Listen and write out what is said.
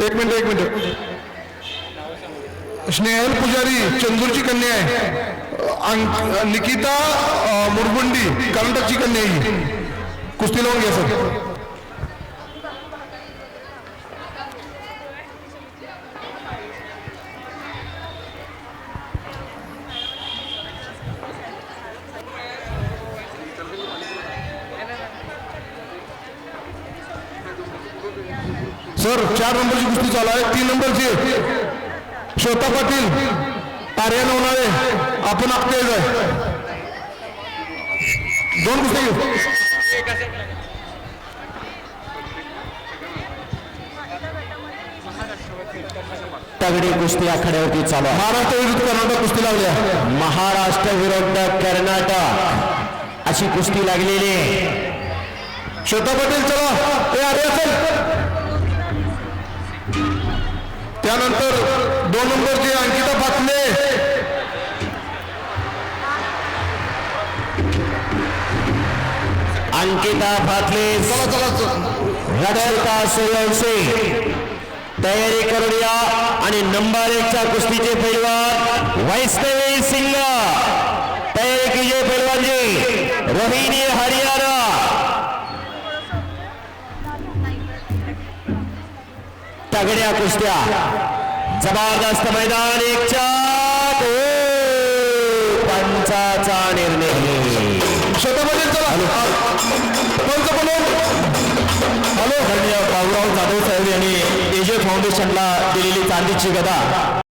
एक मिनिट एक मिनिट. स्नेहल पुजारी चंदूरची कन्या आहे. निकिता मुरगुंडी कर्नाटकची कन्या आहे कुस्ती लावून घ्या सर. सर चार नंबरची कुस्ती चालू आहे. तीन नंबरची. श्वेता पाटील आर्यन होणारे. आपण आपले आहे दोन कुस्ती घेऊ. तगडी कुस्ती आखाड्यावरती चालू आहे. महाराष्ट्र विरुद्ध कर्नाटक कुस्ती लागल्या महाराष्ट्र विरुद्ध कर्नाटक. अशी कुस्ती लागलेली आहे. श्वेता पाटील चला. आर्य चल त्यानंतर दोन नंबरची अंकिता पाटले अंकिता फातले. चला चला सूर्यवंशी तयारी करून या. आणि नंबर एकच्या कुस्तीचे पैलवान वैष्णवी सिंग तयारी कीजिए पैलवान जी रोहिणी हरियाणा तगड्या कुस्त्या. जबरदस्त मैदान एकच्या पंचाचा निर्णय. हॅलो. धन्य बाबुराव जाधव साहेब यांनी एजे फाउंडेशनला दिलेली चांदीची गदा.